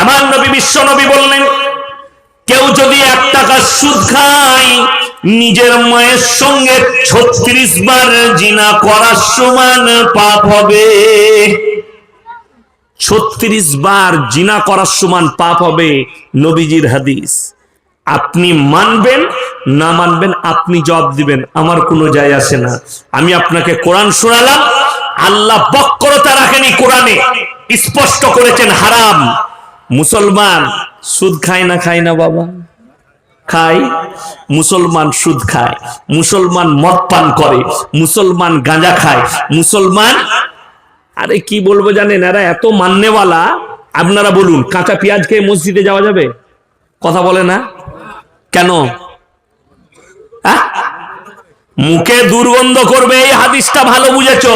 আমার নবী বিশ্ব নবী বললেন, কেউ যদি এক টাকা সুদ খায়, নিজের মায়ের সঙ্গে ছত্রিশ বার জিনা করার সমান পাপ হবে। ছত্রিশ বার জিনা করার সমান পাপ হবে নবীজির হাদিস। আপনি মানবেন, না মানবেন, আপনি জবাব দিবেন, আমার কোনো যায় আসে না। আমি আপনাকে কোরআন শোনালাম, আল্লাহ বক্রতা রাখেনি কোরআনে, স্পষ্ট করেছেন হারাম। মুসলমান সুদ খায় না খায় না বাবা? খায়। মুসলমান সুদ খায়। মুসলমান মদ পান করে। মুসলমান গাঁজা খায়। মুসলমান আরে কি বলব জানেন, এরা এত মান্যওয়ালা। আপনারা বলুন, কাঁচা পেঁয়াজ খেয়ে মসজিদে যাওয়া যাবে? কথা বলে না? কেন? মুখে দুর্গন্ধ করবে, এই হাদিসটা ভালো বুঝেছ।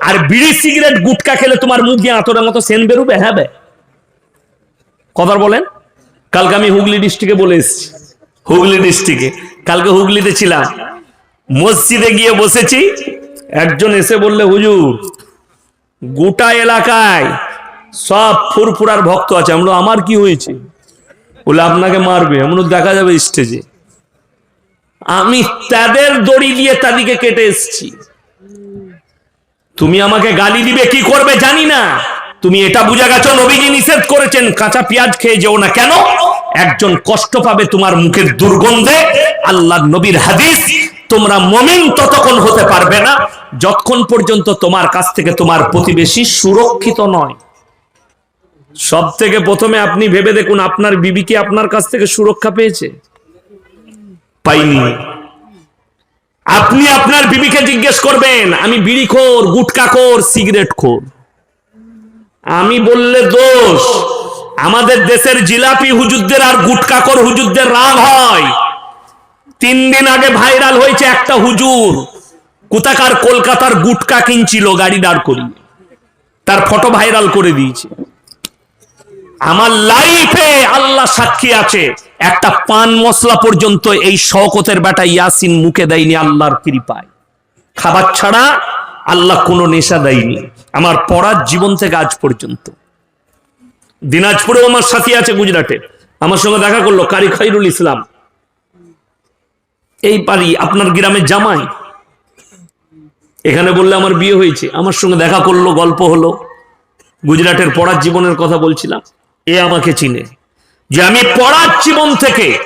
আর বিড়ি সিগারেট গুটকা খেলে তোমার মুখ দিয়ে আতরের মতো সেন বেরোবে? হ্যাঁ কথা বলেন? কালকে আমি হুগলি ডিস্ট্রিক্টে বলে এসেছি। হুগলি ডিস্ট্রিক্টে কালকে হুগলিতে ছিলাম। মসজিদে গিয়ে বসেছি। একজন এসে বললে, হুজুর, গোটা এলাকায় সব ফুরফুরার ভক্ত আছে। আমরা আমার কি হয়েছে? বলে, আপনাকে মারবে। এমন দেখা যাবে স্টেজে আমি তাদের দড়ি দিয়ে তাদিকে কেটে এসছি। তুমি আমাকে গালি দিবে, কি করবে জানি না। তুমি এটা বুঝা গেছো? নবীজি নিষেধ করেছেন, কাঁচা পেঁয়াজ খেয়ে যেও না। কেন? একজন কষ্ট পাবে তোমার মুখের দুর্গন্ধে। আল্লাহ নবীর হাদিস, তোমরা মমিন ততক্ষণ হতে পারবে না। যতক্ষণ পর্যন্ত তোমার কাছ থেকে তোমার প্রতিবেশী সুরক্ষিত নয়। সব থেকে প্রথমে আপনি ভেবে দেখুন, আপনার বিবি কি আপনার কাছ থেকে সুরক্ষা পেয়েছে? পাইনি। আপনি আপনার বিবিকে জিজ্ঞেস করবেন, আমি বিড়ি খোর গুটকা খোর, সিগারেট খোর। আমি বললে দোষ। আমাদের দেশের জিলাপি হুজুরদের আর গুটকাকর হুজুরদের রাগ হয়। তিন দিন আগে ভাইরাল হয়েছে একটা হুজুর। কোথাকার কলকাতার গুটকা কিনছিল, গাড়ি দাঁড় করিয়ে। তার ফটো ভাইরাল করে দিয়েছে। আমার লাইফে আল্লাহ সাক্ষী আছে। একটা পান মশলা পর্যন্ত এই শওকতের বেটা ইয়াসিন মুখে দেয়নি আল্লাহর কৃপায়। খাবার ছাড়া আল্লাহ কোনো নেশা দেয়নি। আমার পড়ার জীবন থেকে আজ পর্যন্ত। দিনাজপুরেও আমার সাথী আছে গুজরাটে। আমার সঙ্গে দেখা করল কারি খৈরুল ইসলাম। এই পারি আপনার গ্রামে জামাই। এখানে বললে আমার বিয়ে হয়েছে। আমার সঙ্গে দেখা করল, গল্প হলো। গুজরাটের পড়ার জীবনের কথা বলছিলাম। এ আমাকে চিনে যে আমি পড়ার জীবন থেকে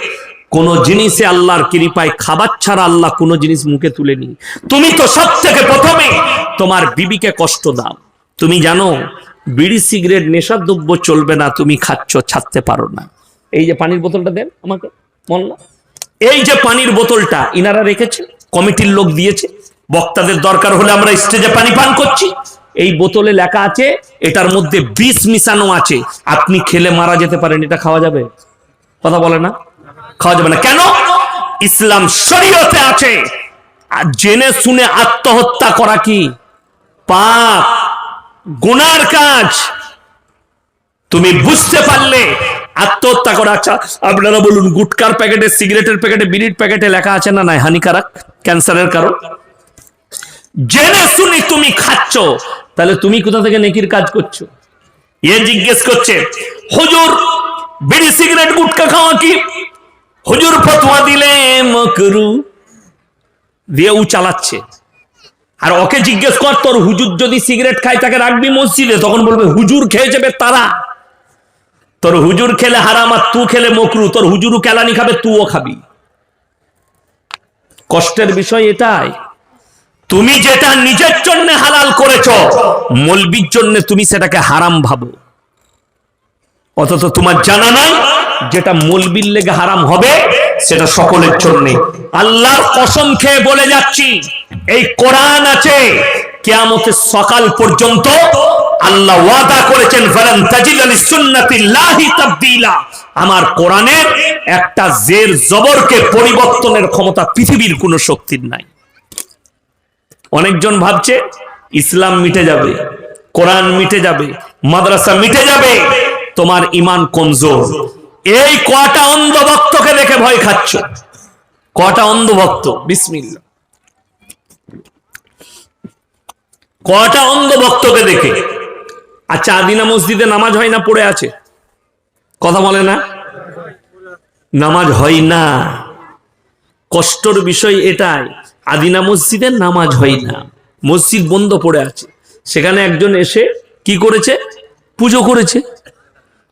কোন জিনিসে আল্লাহর কৃপায় খাবার ছাড়া আল্লাহ কোন জিনিস মুখে তুলে নি তুমি তো সব থেকে প্রথমে তোমার বিবিকে কষ্ট দাও। তুমি জানো, বিড়ি, সিগারেট নেশার দ্রব্য চলবে না, তুমি খাচ্ছ, ছাড়তে পারো না। এই যে পানির বোতলটা দেন আমাকে, মল্লা। এই যে পানির বোতলটা ইনারা রেখেছে, কমিটির লোক দিয়েছে, বক্তাদের দরকার হলে আমরা স্টেজে পানি পান করছি। এই বোতলে লেখা আছে, এটার মধ্যে বিষ মিশানো আছে। আপনি খেলে মারা যেতে পারেন, এটা খাওয়া যাবে? কথা বলে না? খাওয়া যাবে না। কেন? ইসলাম শরীয়তে আছে। আর জেনে শুনে আত্মহত্যা করা কি? পাপ, গুনার কাজ। তুমি বুঝতে পারলে আত্মহত্যা করা আচ্ছা আপনারা বলুন, গুটকার প্যাকেটে, সিগারেটের প্যাকেটে, বিড়ির প্যাকেটে লেখা আছে না নাই? হানিকারক, ক্যান্সারের কারণ। জেনে শুনি তুমি খাচ্ছ, তাহলে তুমি কোথা থেকে নেকির কাজ করছ? এ জিজ্ঞেস করছে, হুজুর, বিড়ি, সিগারেট, গুটকা খাওয়া কি? হুজুর ফতোয়া দিলে, মকরু দিয়ে ও চালাচ্ছে। আর ওকে জিজ্ঞেস কর, তোর হুজুর যদি সিগারেট খায়, তাকে রাখবি মসজিদে? তখন বলবে, হুজুর খেয়ে যাবে তারা। তোর হুজুর খেলে হারাম আর তু খেলে মকরু। তোর হুজুরও কেলানি খাবে তুও খাবি। কষ্টের বিষয় এটাই। তুমি যেটা নিজের জন্য হালাল করেছ, মলবির জন্য তুমি সেটাকে হারাম ভাবো। অথচ তোমার জানা নাই যেটা মলবির লেগে হারাম হবে, সেটা সকলের জন্য। আল্লাহর কসম খেয়ে বলে যাচ্ছি, এই কোরআন আছে, কেয়ামতের সকাল পর্যন্ত আল্লাহ ওয়াদা করেছেন আমার কোরআনের একটা জের জবরকে পরিবর্তনের ক্ষমতা পৃথিবীর কোনো শক্তির নাই। অনেকজন ভাবছে, ইসলাম মিটে যাবে, কোরআন মিটে যাবে, মাদ্রাসা মিটে যাবে তোমার ইমান কমজোর এই কটা অন্ধভক্তকে দেখে ভয় খাচ্ছ। কটা অন্ধভক্ত? বিসমিল্লা কটা অন্ধভক্তকে দেখে? আচ্ছা আদিনা মসজিদে নামাজ হয় না, পড়ে আছে? কথা বলে না? নামাজ হয় না। কষ্টর বিষয় এটাই, আদিনা মসজিদে নামাজ হয় না। মসজিদ বন্ধ পড়ে আছে। সেখানে একজন এসে কি করেছে? পুজো করেছে।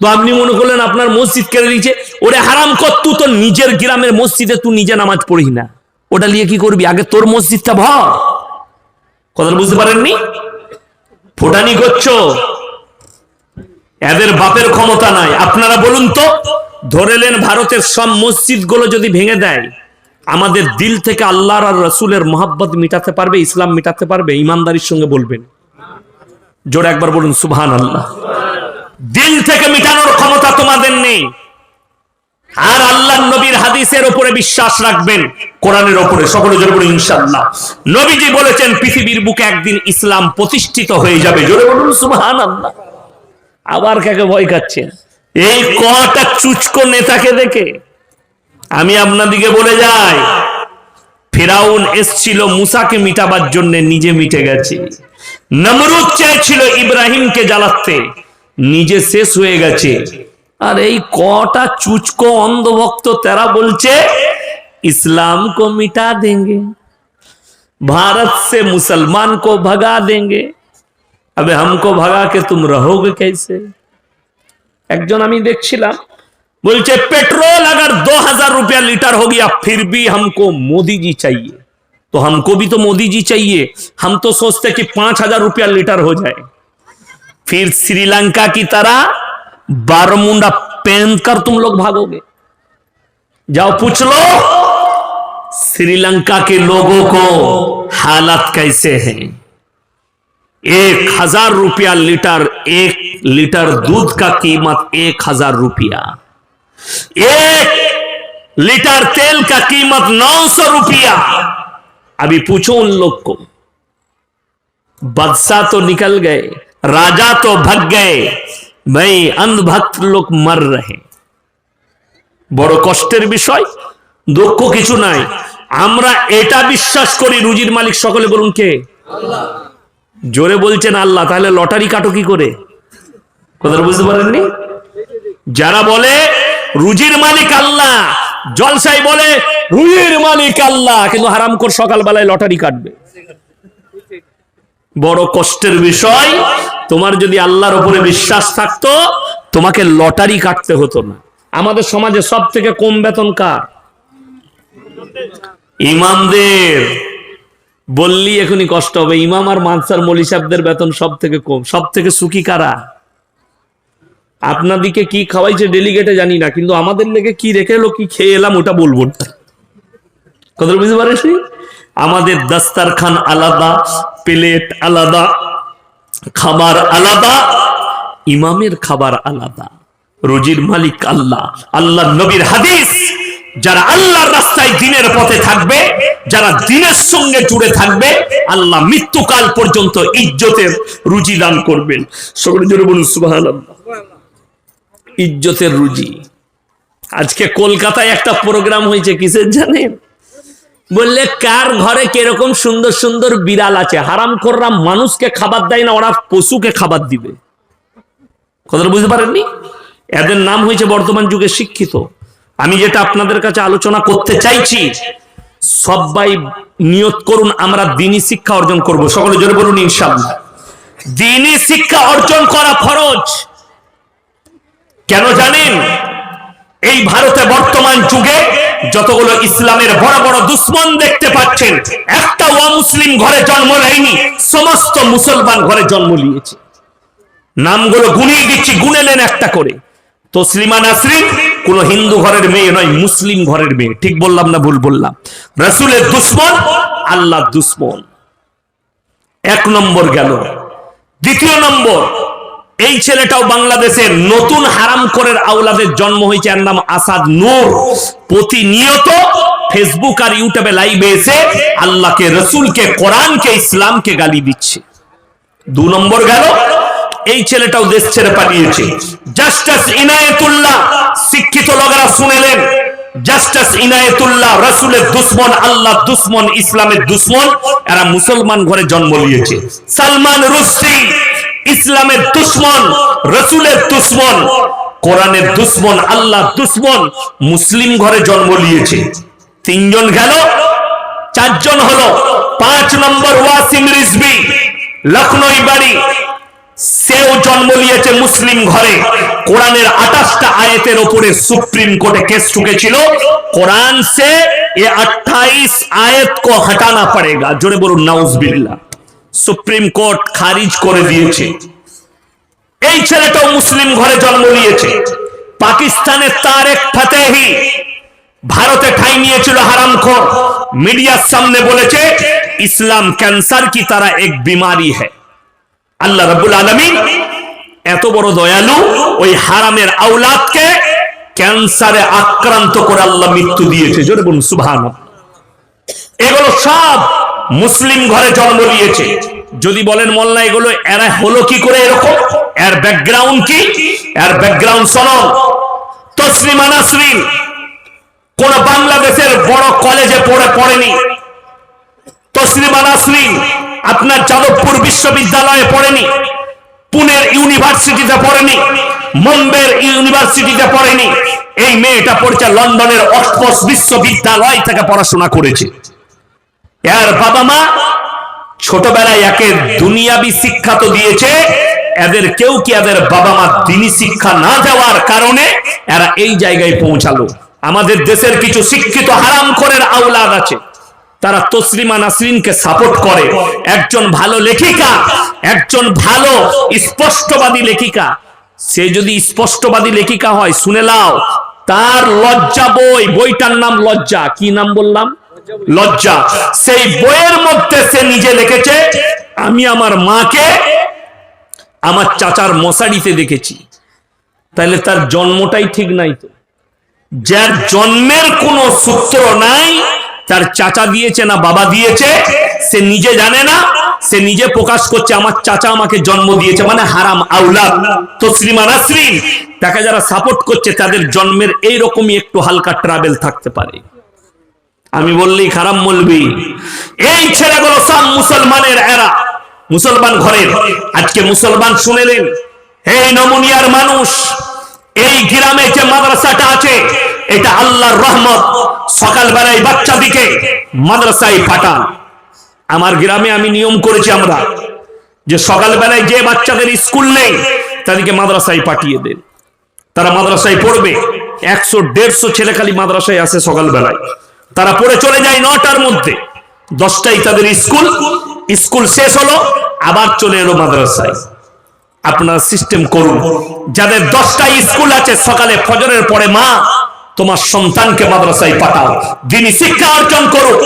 তো আপনি মনে করলেন আপনার মসজিদ কেড়ে দিয়েছে ওরে হারাম কর তো নিজের গ্রামের মসজিদে তুই নিজে নামাজ পড়ি না। ওটা নিয়ে কি করবি? আগে তোর মসজিদটা ভর। কথা বুঝতে পারেননি? ফোটানি করছ। এদের বাপের ক্ষমতা নাই। আপনারা বলুন তো, ধরে নেন ভারতের সব মসজিদগুলো যদি ভেঙে দেয়, আমাদের দিল থেকে আল্লাহর আর রসুলের মোহাব্বত মিটাতে পারবে, ইসলাম মিটাতে পারবে? ইমানদারির সঙ্গে বলবেন। জোরে একবার বলুন সুবহান আল্লাহ দিল থেকে মিটানোর ক্ষমতা তোমাদের নেই। আর আল্লাহ নবীর হাদিসের উপরে বিশ্বাস রাখবেন, কোরআনের উপরে সকলে জোরে বলুন ইনশাআল্লাহ। নবীজি বলেছেন, পৃথিবীর বুকে একদিন ইসলাম প্রতিষ্ঠিত হয়ে যাবে। জোরে বলুন, সুবহানাল্লাহ। আবার কাকে ভয় খাচ্ছেন এই কটা চুচকো নেতাকে দেখে আমি আপনাদিকে বলে যাই, ফেরাউন এসছিল মুসাকে মিটাবার জন্য, নিজে মিটে গেছে। নমরুদ চেয়েছিল ইব্রাহিমকে জ্বালাতে। নিজে শেষ হয়ে গেছে আর এই কটা চুচকো অন্ধভক্ত তারা বলছে इस्लाम को मिटा देंगे भारत से मुसलमान को भगा देंगे अबे हमको भगा के तुम रहोगे कैसे একজন আমি দেখছিলাম बोलचे पेट्रोल अगर दो हजार रुपया लीटर हो गया फिर भी हमको मोदी जी चाहिए तो हमको भी तो मोदी जी चाहिए हम तो सोचते कि पांच हजार रुपया लीटर हो जाए फिर श्रीलंका की तरह बारमुंडा पहन कर तुम लोग भागोगे। जाओ, पूछ लो, श्रीलंका के लोगों को हालत कैसे हैं? एक हज़ार रुपया लीटर, एक लीटर दूध का कीमत एक हज़ार रुपया। एक लीटर तेल का कीमत नौ सौ रुपया। अभी पूछो उन लोग को। बादशाह तो निकल गए। राजा तो भग गए भाई अंधभक्त लोग मर रहे বড় কষ্টের বিষয় দুঃখ কিছু নাই আমরা এটা বিশ্বাস করি রুজির মালিক সকলে বলুন কে জোরে বলছেন আল্লাহ তাহলে লটারি কাটো কি করে কথা বুঝতে পারেননি যারা বলে রুজির মালিক আল্লাহ জলসাই বলে রুজির মালিক আল্লাহ কিন্তু হারামখোর সকালবেলায় লটারি কাটবে বড় কষ্টের বিষয়। তোমার যদি আল্লাহর উপরে বিশ্বাস থাকতো, তোমাকে লটারি কাটতে হতো না। আমাদের সমাজে সব থেকে কম বেতন কার? ইমামদের। বললি এখনই কষ্ট হবে। ইমাম আর মানসার মলি সাহেবদের বেতন সব থেকে কম। সব থেকে সুখী কারা? আপনাদিকে কি খাওয়াইছে ডেলিগেটে জানি না, কিন্তু আমাদের লেগে কি রেখে এলো, কি খেয়ে এলাম, ওটা বলব। কথা বুঝতে পারিসনি আমাদের দাস্তারখান আলাদা, প্লেট আলাদা, খাবার আলাদা, ইমামের খাবার আলাদা, রুজির মালিক আল্লাহ আল্লাহ নবীর হাদিস। যারা আল্লাহর রাস্তায় দিনের পথে থাকবে, যারা দিনের সঙ্গে জুড়ে থাকবে, আল্লাহ মৃত্যুকাল পর্যন্ত ইজ্জতের রুজি দান করবেন। সকলে বলুন ইজ্জতের রুজি। আজকে কলকাতায় একটা প্রোগ্রাম হয়েছে, কিসের জানেন? বললে, কার ঘরে কীরকম সুন্দর সুন্দর বিড়াল আছে? হারাম কররা মানুষকে খাবার দেয় না, ওরা পশুকে খাবার দিবে। কথাটা বুঝতে পারেননি? এদের নাম হয়েছে বর্তমান যুগে শিক্ষিত। আমি যেটা আপনাদের কাছে আলোচনা করতে চাইছি, সবাই নিয়ত করুন, আমরা দিনী শিক্ষা অর্জন করব। সকলে জোরে বলুন, ইনশাআল্লাহ। দিনী শিক্ষা অর্জন করা ফরজ। কেন জানেন? এই ভারতে বর্তমান যুগে যতগুলো ইসলামের বড় বড় দুশ্মন দেখতে পাচ্ছেন, একটা অমুসলিম ঘরে জন্ম নেয়নি, সমস্ত মুসলমান ঘরে জন্ম নিয়েছে। নামগুলো গুনিয়ে দিচ্ছি, গুনে নেন একটা করে। তসলিমা নাসরিন, কোন হিন্দু ঘরের মেয়ে নয়, মুসলিম ঘরের মেয়ে। ঠিক বললাম না ভুল বললাম? রসুলের দুশ্মন আল্লাহ দুশ্মন। এক নম্বর গেল। দ্বিতীয় নম্বর এই ছেলেটাও বাংলাদেশের নতুন হারাম করের আওলাদের জন্ম হয়েছে, এর নাম আসাদ নূর। প্রতিনিয়ত ফেসবুক আর ইউটিউবে লাইভে এসে আল্লাহকে, রসুলকে, কোরআনকে, ইসলামকে গালি দিচ্ছে। দু নম্বর গেল, এই ছেলেটাও দেশ ছেড়ে পালিয়েছে। জাস্টিস ইনায়েতুল্লাহ, শিক্ষিত লোকেরা শুনেলেন। জাস্টিস ইনায়েতুল্লাহ, রসুলের দুশ্মন আল্লাহ দুশ্মন, ইসলামের দুশ্মন, এরা মুসলমান ঘরে জন্ম নিয়েছে। সালমান রুশদি ইসলামের দুশ্মন, রসুলের দুশ্মন, কোরআনের দুশ্মন আল্লাহ দুশ্মন মুসলিম ঘরে জন্ম নিয়েছে। তিনজন গেল, চারজন হলো। পাঁচ নম্বর ওয়াসিম রিজবি লখনৌ বাড়ি। সেও জন্ম নিয়েছে মুসলিম ঘরে। কোরআনের আঠাশটা আয়াতের ওপরে সুপ্রিম কোর্টে কেস ঠুকেছিল কোরআন সে আঠাইশ আয়াত কো হটানা পড়েগা। জোরে বলুন নাউজবিল্লা সুপ্রিম কোর্ট খারিজ করে দিয়েছে। এই ছেলেটাও মুসলিম ঘরে জন্ম নিয়েছে। পাকিস্তানের তারেক ফাতেহি ভারতে ঠাই নিয়েছিল হারামখোর মিডিয়ার সামনে বলেছে, ইসলাম ক্যান্সার কি তারা এক বিমারি হ্যায়। আল্লাহ রাব্বুল আলামিন এত বড় দয়ালু ওই হারামের আওলাদকে ক্যান্সারে আক্রান্ত করে আল্লাহ মৃত্যু দিয়েছে। জোরে বলুন সুবহান এগুলো সব মুসলিম ঘরে জন্ম নিয়েছে। যদি বলেন মোল্লা, এগুলো এরা হলো কি করে এরকম? এর ব্যাকগ্রাউন্ড কি? এর ব্যাকগ্রাউন্ড শোনো। তসলিমা নাসরিন কোন বাংলাদেশের বড় কলেজে পড়ে, পড়েনি। তসলিমা নাসরিন আপনার যাদবপুর বিশ্ববিদ্যালয়ে পড়েনি, পুনের ইউনিভার্সিটিতে পড়েনি মুম্বের ইউনিভার্সিটিতে পড়েনি। এই মেয়েটা পড়ছে লন্ডনের অক্সফোর্ড বিশ্ববিদ্যালয় থেকে পড়াশোনা করেছে। এর বাবা মা ছোটবেলায় একে দুনিয়াবি শিক্ষা তো দিয়েছে। এদের কেউ কি এদের বাবা মা দিনী শিক্ষা না দেওয়ার কারণে এরা এই জায়গায় পৌঁছালো। আমাদের দেশের কিছু শিক্ষিত হারাম হারামখোরের আওলাদ আছে। তারা তসলিমা নাসরিনকে সাপোর্ট করে। একজন ভালো লেখিকা, একজন ভালো স্পষ্টবাদী লেখিকা। সে যদি স্পষ্টবাদী লেখিকা হয়, শুনে লাও তার লজ্জা বই, বইটার নাম লজ্জা। কি নাম বললাম? লজ্জা। সেই বইয়ের মধ্যে সে নিজে লিখেছে, আমি আমার মাকে আমার চাচার মশারিতে দেখেছি। তাহলে তার জন্মটাই ঠিক নাই তো। যার জন্মের কোনো সূত্র নাই, তার চাচা দিয়েছে না বাবা দিয়েছে, সে নিজে জানে না, সে নিজে প্রকাশ করছে, আমার চাচা আমাকে জন্ম দিয়েছে মানে হারাম আউলাদ, তসলিমা নাসরিন। তাকে যারা সাপোর্ট করছে, তাদের জন্মের এইরকমই একটু হালকা ট্রাভেল থাকতে পারে। আমি বললি, খারাপ বলবি। এই ছেলেগুলো সব মুসলমানের এরা, মুসলমান ঘরের। আজকে মুসলমান শুনেলেন, এই নমুনিয়ার মানুষ, এই গ্রামে যে মাদ্রাসাটা আছে, এটা আল্লাহর রহমত। সকালবেলায় বাচ্চাদিকে মাদ্রাসায় পাঠান। আমার গ্রামে আমি নিয়ম করেছি আমরা, যে সকালবেলায় যে বাচ্চাদের স্কুল নেই, তাদেরকে মাদ্রাসায় পাঠিয়ে দেন। তারা মাদ্রাসায় পড়বে। একশো, দেড়শো ছেলে খালি মাদ্রাসায় আসে সকালবেলায়। তারা পড়ে চলে যায় নটার মধ্যে। দশটাই তাদের স্কুল। স্কুল শেষ হলো, আবার চলে এলো মাদ্রাসায়। আপনার সিস্টেম করুন। যাদের দশটা স্কুল আছে, সকালে ফজরের পরে মা, তোমার সন্তানকে মাদ্রাসায় পাঠাও। যিনি শিক্ষা অর্জন করুক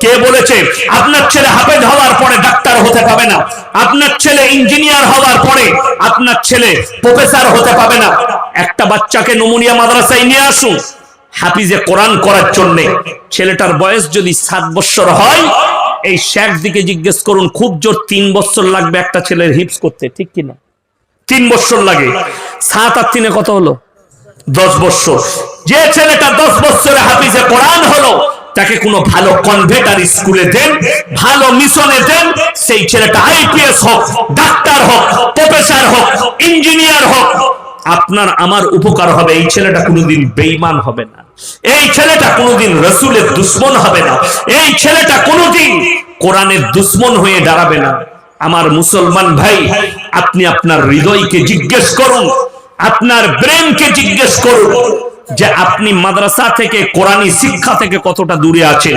কে বলেছে, আপনার ছেলে হাফেজ হওয়ার পরে ডাক্তার হতে পাবে না। আপনার ছেলে ইঞ্জিনিয়ার হওয়ার পরে আপনার ছেলে প্রফেসর হতে পাবে না। একটা বাচ্চাকে নমুনিয়া মাদ্রাসায় নিয়ে আসুন। হাফিজে কোরআন করার জন্য ছেলেটার বয়স যদি সাত বছর হয়, এই শেখ দিকে জিজ্ঞেস করুন, খুব জোর তিন বছর লাগবে একটা ছেলের হিপস করতে, ঠিক কিনা? তিন বছর লাগে। সাত আর তিনে কত হলো? দশ বছর। যে ছেলেটা দশ বছরে হাফিজে কোরআন হলো, তাকে কোনো ভালো কনভেটার স্কুলে দেন, ভালো মিশনে দেন, সেই ছেলেটা আইপিএস হোক, ডাক্তার হোক প্রফেসর হোক ইঞ্জিনিয়ার হোক আপনার আমার উপকার হবে। এই ছেলেটা কোনোদিন বেইমান হবে না। এই ছেলেটা কোনোদিন রসুলের দুশ্মন হবে না। এই ছেলেটা কোনোদিন কোরআনের দুশ্মন হয়ে দাঁড়াবে না। আমার মুসলমান ভাই, আপনি আপনার হৃদয়কে জিজ্ঞেস করুন। আপনার ব্রেনকে জিজ্ঞেস করুন যে আপনি মাদ্রাসা থেকে কোরআনী শিক্ষা থেকে কতটা দূরে আছেন?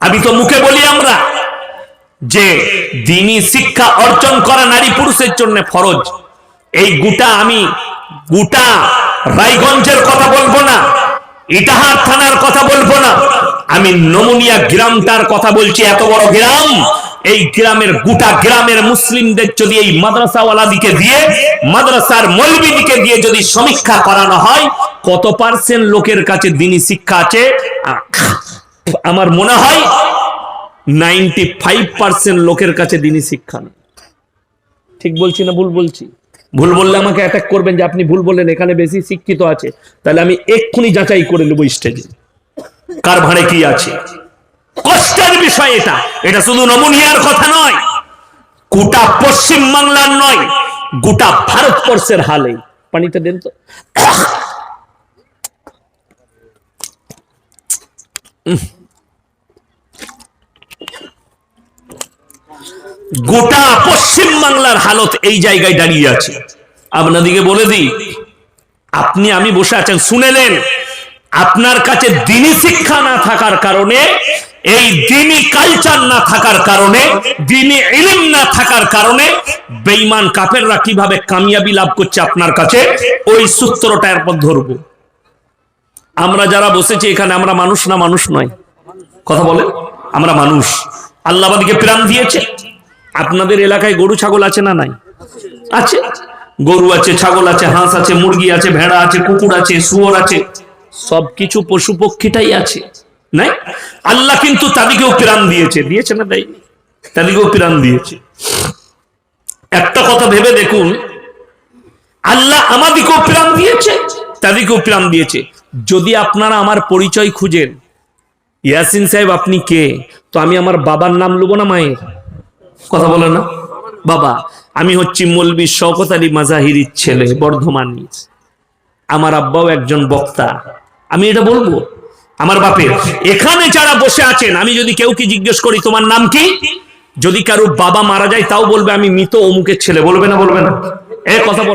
আমি তো মুখে বলি আমরা যে দিনী শিক্ষা অর্জন করা নারী পুরুষের জন্য ফরজ। এই গোটা আমি, গোটা রায়গঞ্জের কথা বলব না, ইটাহার থানার কথা বলব না, আমি নমুনিয়া গ্রামটার কথা বলছি, এত বড় গ্রাম। এই গ্রামের গোটা গ্রামের মুসলিমদের যদি এই মাদ্রাসাওয়ালা দিকে দিয়ে, মাদ্রাসার মৌলবি দিকে দিয়ে যদি সমীক্ষা করানো হয়, কত পার্সেন্ট লোকের কাছে দিনী শিক্ষা আছে? আমার মনে হয় নাইনটি ফাইভ পার্সেন্ট লোকের কাছে দিনী শিক্ষা ঠিক বলছি না ভুল বলছি? ভুল বললে আমাকে অ্যাটাক করবেন যে আপনি ভুল বললেন, এখানে বেশি শিক্ষিত আছে। তাহলে আমি এক্ষুনি যাচাই করে নেব স্টেজে কার ভাড়ে কি আছে? কষ্টের বিষয় এটা। এটা শুধু নমুনিয়ার কথা নয়। গোটা পশ্চিম বাংলার নয়, গোটা ভারতবর্ষের হালে পানিটা দেন তো। গোটা পশ্চিম বাংলার হালত এই জায়গায় দাঁড়িয়ে আছে। আপনাদিকে বলে দিই, আপনি আমি বসে আছেন শুনেলেন আপনার কাছে দিনী শিক্ষা না থাকার কারণে, এই দিনী কালচার না থাকার কারণে, দিনী ইলিম না থাকার কারণে বেঈমান কাফেররা কীভাবে কামিয়াবি লাভ করছে আপনার কাছে, ওই সূত্রটা এরপর ধরবো। আমরা যারা বসেছি এখানে, আমরা মানুষ না মানুষ নয়। কথা বলে আমরা মানুষ। আল্লাহ আমাদেরকে প্রাণ দিয়েছে। আপনাদের এলাকায় গরু, ছাগল আছে না নাই? আছে। গরু আছে, ছাগল আছে, হাঁস আছে, মুরগি আছে, ভেড়া আছে, কুকুর আছে, শুয়োর আছে সবকিছু পশু পক্ষীটাই আছে। নাই? আল্লাহ কিন্তু তাদেরকেও প্রাণ দিয়েছে। দিয়েছে না তাই তাদেরকেও প্রাণ দিয়েছে। একটা কথা ভেবে দেখুন, আল্লাহ আমাদেরকেও প্রাণ দিয়েছে, তাদেরকেও প্রাণ দিয়েছে। যদি আপনারা আমার পরিচয় খুঁজেন, ইয়াসিন সাহেব আপনি কে? তো আমি আমার বাবার নাম লুবো না মায়ের? কথা বলে না। বাবা, আমি হচ্ছি মলবি শওকত আলী মাজাহিরির ছেলে, বর্ধমান আমার আব্বাও একজন বক্তা। আমি এটা বলব? আমার বাপের। এখানে যারা বসে আছেন, আমি যদি কেউ কি জিজ্ঞেস করি, তোমার নাম কি? যদি কারও বাবা মারা যায়, তাও বলবে আমি মৃত অমুকের ছেলে। বলবে না বলবে না। এ, কথা বল।